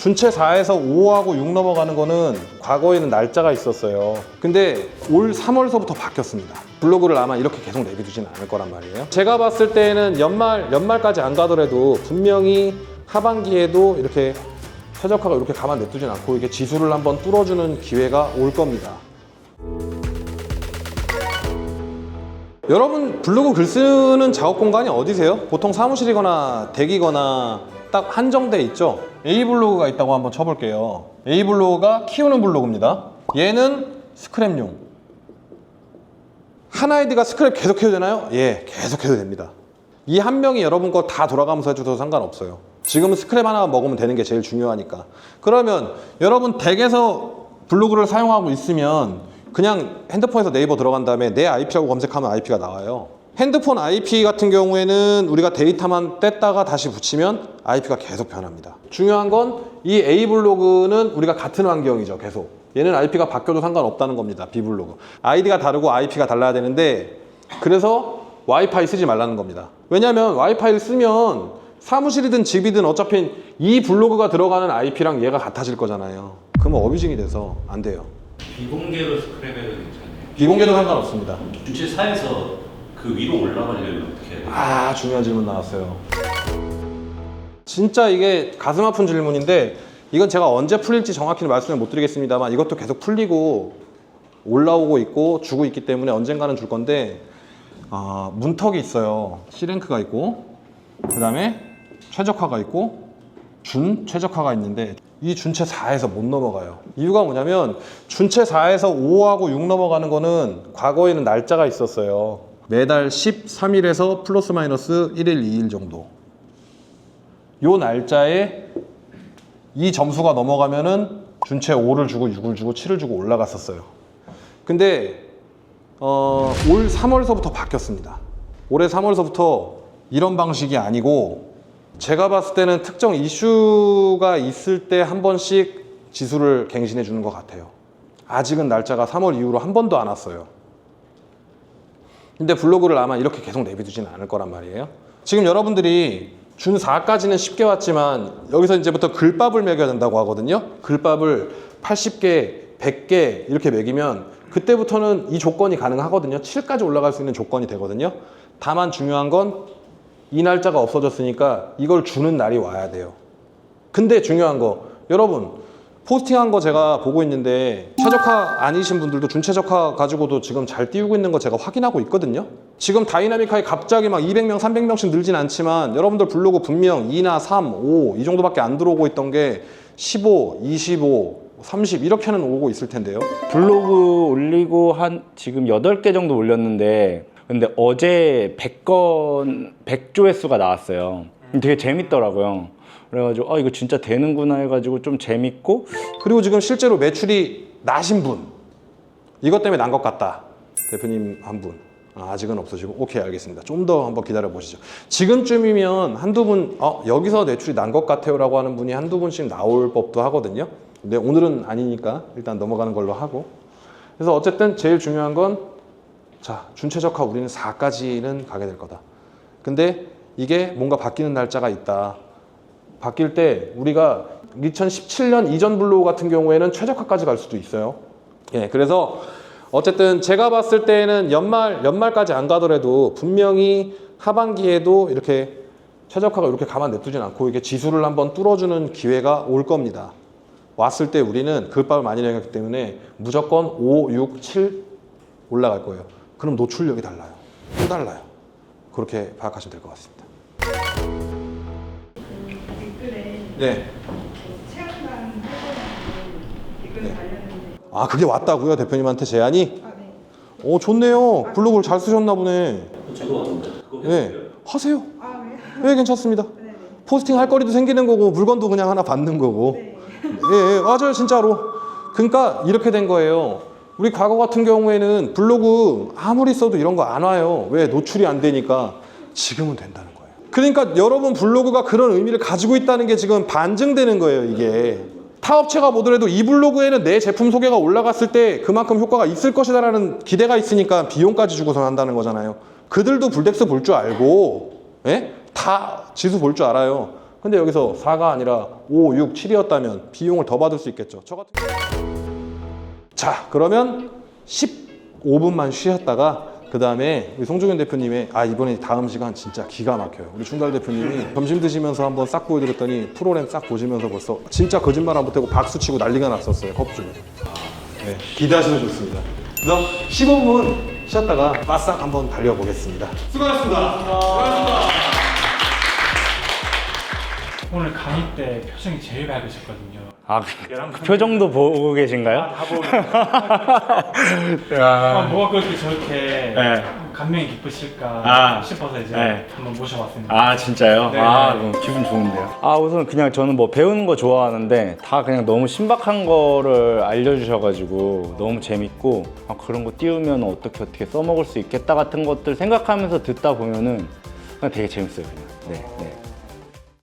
준체 4에서 5하고 6 넘어가는 거는 과거에는 날짜가 있었어요. 근데 올 3월서부터 바뀌었습니다. 블로그를 아마 이렇게 계속 내비두진 않을 거란 말이에요. 제가 봤을 때는 연말 연말까지 안 가더라도 분명히 하반기에도 이렇게 최적화가 이렇게 가만 냅두진 않고 이게 지수를 한번 뚫어주는 기회가 올 겁니다. 여러분 블로그 글 쓰는 작업 공간이 어디세요? 보통 사무실이거나 댁이거나 딱 한정돼 있죠? A 블로그가 있다고 한번 쳐볼게요. A 블로그가 키우는 블로그입니다. 얘는 스크랩용. 한 아이디가 스크랩 계속 해도 되나요? 예, 계속 해도 됩니다. 이 한 명이 여러분 거 다 돌아가면서 해줘도 상관없어요. 지금은 스크랩 하나 먹으면 되는 게 제일 중요하니까. 그러면 여러분 댁에서 블로그를 사용하고 있으면 그냥 핸드폰에서 네이버 들어간 다음에 내 IP라고 검색하면 IP가 나와요. 핸드폰 IP 같은 경우에는 우리가 데이터만 뗐다가 다시 붙이면 IP가 계속 변합니다. 중요한 건 이 A 블로그는 우리가 같은 환경이죠, 계속. 얘는 IP가 바뀌어도 상관없다는 겁니다, B 블로그. 아이디가 다르고 IP가 달라야 되는데 그래서 와이파이 쓰지 말라는 겁니다. 왜냐하면 와이파이를 쓰면 사무실이든 집이든 어차피 이 블로그가 들어가는 IP랑 얘가 같아질 거잖아요. 그러면 어뷰징이 돼서 안 돼요. 비공개로 스크랩해도 괜찮아요. 비공개도 상관없습니다. 주체 사에서 그 위로 올라가려면 어떻게 해야 돼요? 아 중요한 질문 나왔어요. 진짜 이게 가슴 아픈 질문인데 이건 제가 언제 풀릴지 정확히는 말씀을 못 드리겠습니다만 이것도 계속 풀리고 올라오고 있고 주고 있기 때문에 언젠가는 줄 건데 아, 문턱이 있어요. C랭크가 있고 그 다음에 최적화가 있고 준 최적화가 있는데 이 준체 4에서 못 넘어가요. 이유가 뭐냐면 준체 4에서 5하고 6 넘어가는 거는 과거에는 날짜가 있었어요. 매달 13일에서 플러스 마이너스 1일, 2일 정도. 요 날짜에 이 점수가 넘어가면은 준체 5를 주고 6을 주고 7을 주고 올라갔었어요. 근데 어, 올 3월서부터 바뀌었습니다. 올해 3월서부터 이런 방식이 아니고 제가 봤을 때는 특정 이슈가 있을 때 한 번씩 지수를 갱신해 주는 것 같아요. 아직은 날짜가 3월 이후로 한 번도 안 왔어요. 근데 블로그를 아마 이렇게 계속 내비두진 않을 거란 말이에요. 지금 여러분들이 준 4까지는 쉽게 왔지만 여기서 이제부터 글밥을 매겨야 된다고 하거든요. 글밥을 80개, 100개 이렇게 매기면 그때부터는 이 조건이 가능하거든요. 7까지 올라갈 수 있는 조건이 되거든요. 다만 중요한 건 이 날짜가 없어졌으니까 이걸 주는 날이 와야 돼요. 근데 중요한 거 여러분 포스팅한 거 제가 보고 있는데 최적화 아니신 분들도 준최적화 가지고도 지금 잘 띄우고 있는 거 제가 확인하고 있거든요. 지금 다이나믹하게 갑자기 막 200명, 300명씩 늘진 않지만 여러분들 블로그 분명 2나 3, 5 이 정도밖에 안 들어오고 있던 게 15, 25, 30 이렇게는 오고 있을 텐데요. 블로그 올리고 한 지금 8개 정도 올렸는데 근데 어제 100건 100조회수가 나왔어요. 되게 재밌더라고요. 그래가지고 아 이거 진짜 되는구나 해가지고 좀 재밌고 그리고 지금 실제로 매출이 나신 분. 이것 때문에 난 것 같다. 대표님 한 분. 아, 아직은 없으시고. 오케이 알겠습니다. 좀 더 한번 기다려 보시죠. 지금쯤이면 한두 분 어, 여기서 매출이 난 것 같아요 라고 하는 분이 한두 분씩 나올 법도 하거든요. 근데 오늘은 아니니까 일단 넘어가는 걸로 하고. 그래서 어쨌든 제일 중요한 건 자, 준최적화 우리는 4까지는 가게 될 거다. 근데 이게 뭔가 바뀌는 날짜가 있다. 바뀔 때 우리가 2017년 이전 블로그 같은 경우에는 최적화까지 갈 수도 있어요. 예, 그래서 어쨌든 제가 봤을 때는 연말 연말까지 안 가더라도 분명히 하반기에도 이렇게 최적화가 이렇게 가만 냅두진 않고 이게 지수를 한번 뚫어주는 기회가 올 겁니다. 왔을 때 우리는 그 밥을 많이 내렸기 때문에 무조건 5, 6, 7 올라갈 거예요. 그럼 노출력이 달라요. 또 달라요. 그렇게 파악하시면 될 것 같습니다. 댓글에 네. 체험관 댓글 네. 달렸는데 아, 그게 왔다고요? 대표님한테 제안이? 아 네. 오, 좋네요. 블로그를 잘 쓰셨나 보네. 저도 왔는데 그거 네. 해볼게요. 하세요. 아 왜? 네, 괜찮습니다. 네 네. 포스팅 할 거리도 생기는 거고, 물건도 그냥 하나 받는 거고. 네. 예, 예, 맞아요, 진짜로. 그러니까 이렇게 된 거예요. 우리 과거 같은 경우에는 블로그 아무리 써도 이런 거 안 와요. 왜? 노출이 안 되니까. 지금은 된다는 거예요. 그러니까 여러분 블로그가 그런 의미를 가지고 있다는 게 지금 반증되는 거예요, 이게. 타 업체가 뭐더라도 이 블로그에는 내 제품 소개가 올라갔을 때 그만큼 효과가 있을 것이다라는 기대가 있으니까 비용까지 주고서 한다는 거잖아요. 그들도 불덱스 볼 줄 알고, 예? 다 지수 볼 줄 알아요. 근데 여기서 4가 아니라 5, 6, 7이었다면 비용을 더 받을 수 있겠죠. 저 같은 자, 그러면 15분만 쉬었다가 그 다음에 우리 송중현 대표님의 아 이번에 다음 시간 진짜 기가 막혀요. 우리 충달 대표님이 점심 드시면서 한번 싹 보여드렸더니 프로그램 싹 보시면서 벌써 진짜 거짓말 안 못하고 박수 치고 난리가 났었어요. 컵주고. 네, 기대하시면 좋습니다. 그래서 15분 쉬었다가 바싹 한번 달려보겠습니다. 오늘 강의 때 표정이 제일 밝으셨거든요. 아, 그, 그 표정도 보고 계신가요? 다 보고 아, 뭐가 그렇게 저렇게 네. 감명이 깊으실까 아. 싶어서 이제 네. 한번 모셔봤습니다. 아 진짜요? 네. 아 너무 기분 좋은데요. 아 우선 그냥 저는 뭐 배우는 거 좋아하는데 다 그냥 너무 신박한 거를 알려주셔가지고 너무 재밌고 아, 그런 거 띄우면 어떻게 어떻게 써먹을 수 있겠다 같은 것들 생각하면서 듣다 보면은 그냥 되게 재밌어요 그냥. 네, 네.